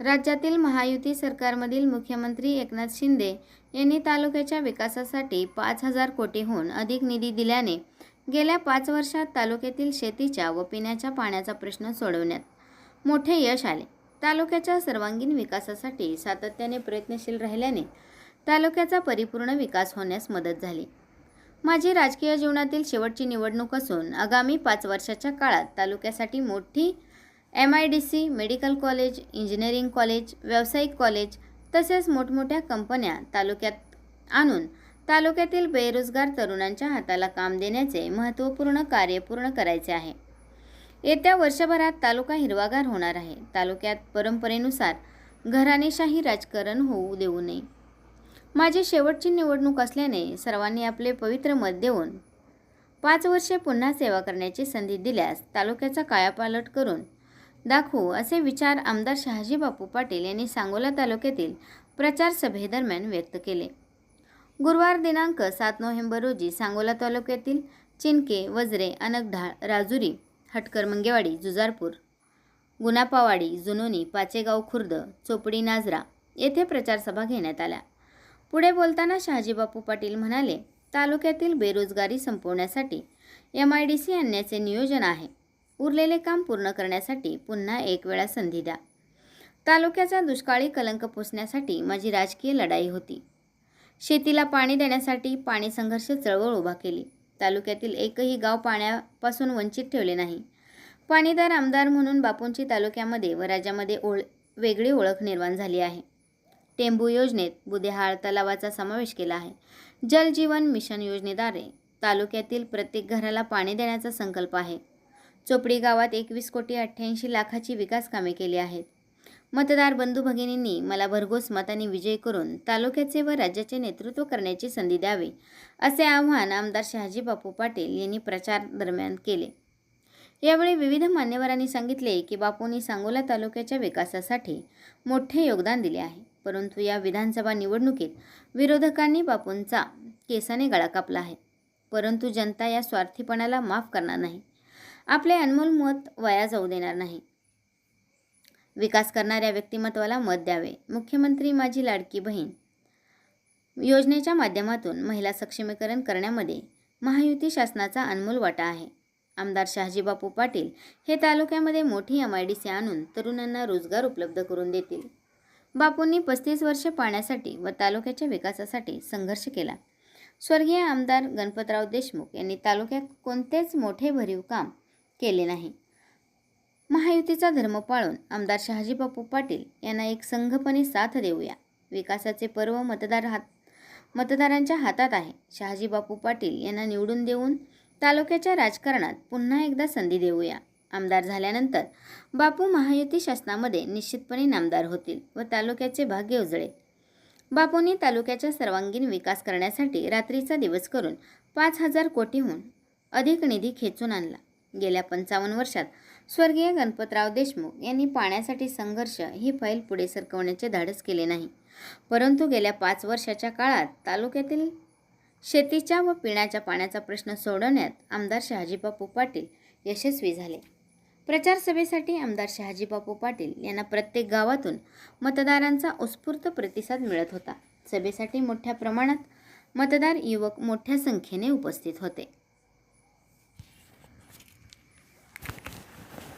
राज्यातील महायुती सरकारमधील मुख्यमंत्री एकनाथ शिंदे यांनी तालुक्याच्या विकासासाठी पाच हजार कोटीहून अधिक निधी दिल्याने गेल्या पाच वर्षात तालुक्यातील शेतीच्या व पिण्याच्या पाण्याचा प्रश्न सोडवण्यात मोठे यश आले. तालुक्याच्या सर्वांगीण विकासासाठी सातत्याने प्रयत्नशील राहिल्याने तालुक्याचा परिपूर्ण विकास होण्यास मदत झाली. माझी राजकीय जीवनातील शेवटची निवडणूक असून आगामी पाच वर्षाच्या काळात तालुक्यासाठी मोठी M I D C medical college engineering college व्यावसायिक कॉलेज तसेच मोठमोठ्या कंपन्या तालुक्यात आणून तालुक्यातील बेरोजगार तरुणांच्या हाताला काम देण्याचे महत्त्वपूर्ण कार्य पूर्ण करायचे आहे. येत्या वर्षभरात तालुका हिरवागार होणार आहे. तालुक्यात परंपरेनुसार घराणेशाही राजकारण होऊ देऊ नये. माझी शेवटची निवडणूक असल्याने सर्वांनी आपले पवित्र मत देऊन पाच वर्षे पुन्हा सेवा करण्याची संधी दिल्यास तालुक्याचा कायापालट करून दाखवू असे विचार आमदार शहाजी बापू पाटील यांनी सांगोला तालुक्यातील प्रचार सभेदरम्यान व्यक्त केले. गुरुवार दिनांक सात नोव्हेंबर रोजी सांगोला तालुक्यातील चिनके वजरे अनकढाळ राजुरी हटकर मंगेवाडी जुजारपूर गुनापावाडी जुनोनी पाचेगाव खुर्द चोपडी नाजरा येथे प्रचारसभा घेण्यात आल्या. पुढे बोलताना शहाजीबापू पाटील म्हणाले तालुक्यातील बेरोजगारी संपवण्यासाठी एम आय डी सी आणण्याचे नियोजन आहे. उरलेले काम पूर्ण करण्यासाठी पुन्हा एक वेळा संधी द्या. तालुक्याचा दुष्काळी कलंक पुसण्यासाठी माझी राजकीय लढाई होती. शेतीला पाणी देण्यासाठी पाणी संघर्ष चळवळ उभा केली. तालुक्यातील एकही गाव पाण्यापासून वंचित ठेवले नाही. पाणीदार आमदार म्हणून बापूंची तालुक्यामध्ये व राज्यामध्ये ओळ वेगळी ओळख निर्माण झाली आहे. टेंबू योजनेत बुदेहाळ तलावाचा समावेश केला आहे. जल जीवन मिशन योजनेद्वारे तालुक्यातील प्रत्येक घराला पाणी देण्याचा संकल्प आहे. चोपडी गावात एकवीस कोटी अठ्ठ्याऐंशी लाखाची विकास कामे केली आहेत. मतदार बंधू भगिनींनी मला भरघोस मताने विजय करून तालुक्याचे व राज्याचे नेतृत्व करण्याची संधी द्यावी असे आव्हान आमदार शहाजी बापू पाटील यांनी प्रचार दरम्यान केले. यावेळी विविध मान्यवरांनी सांगितले की बापूंनी सांगोला तालुक्याच्या विकासासाठी मोठे योगदान दिले आहे परंतु या विधानसभा निवडणुकीत विरोधकांनी बापूंचा केसाने गळा कापला आहे. परंतु जनता या स्वार्थीपणाला माफ करणार नाही. आपले अनमोल मत वाया जाऊ देणार नाही. विकास करणाऱ्या व्यक्तिमत्वाला मत द्यावे. मुख्यमंत्री माझी लाडकी बहीण. योजनेच्या माध्यमातून महिला सक्षमीकरण करण्यामध्ये महायुती शासनाचा अनमोल वाटा आहे. आमदार शहाजीबापू पाटील हे तालुक्यामध्ये मोठी एम आय डी सी आणून तरुणांना रोजगार उपलब्ध करून देतील. बापूंनी पस्तीस वर्षे पाण्यासाठी व तालुक्याच्या विकासासाठी संघर्ष केला. स्वर्गीय आमदार गणपतराव देशमुख यांनी तालुक्यात कोणतेच मोठे भरीव काम केले नाही. महायुतीचा धर्म पाळून आमदार शहाजीबापू पाटील यांना एक संघपणे साथ देऊया. विकासाचे पर्व मतदार हात मतदारांच्या हातात आहे. शहाजीबापू पाटील यांना निवडून देऊन तालुक्याच्या राजकारणात पुन्हा एकदा संधी देऊया. आमदार झाल्यानंतर बापू महायुती शासनामध्ये निश्चितपणे नामदार होतील व तालुक्याचे भाग्य उजळेल. बापूंनी तालुक्याच्या सर्वांगीण विकास करण्यासाठी रात्रीचा दिवस करून पाच हजार कोटीहून अधिक निधी खेचून आणला. गेल्या पंचावन्न वर्षात. स्वर्गीय गणपतराव देशमुख यांनी पाण्यासाठी संघर्ष ही फाईल पुढे सरकवण्याचे धाडस केले नाही. परंतु गेल्या पाच वर्षाच्या काळात तालुक्यातील शेतीच्या व पिण्याच्या पाण्याचा प्रश्न सोडवण्यात आमदार शहाजीबापू पाटील यशस्वी झाले. प्रचार सभेसाठी आमदार शहाजीबापू पाटील यांना प्रत्येक गावातून मतदारांचा उत्स्फूर्त प्रतिसाद मिळत होता. सभेसाठी मोठ्या प्रमाणात मतदार युवक मोठ्या संख्येने उपस्थित होते.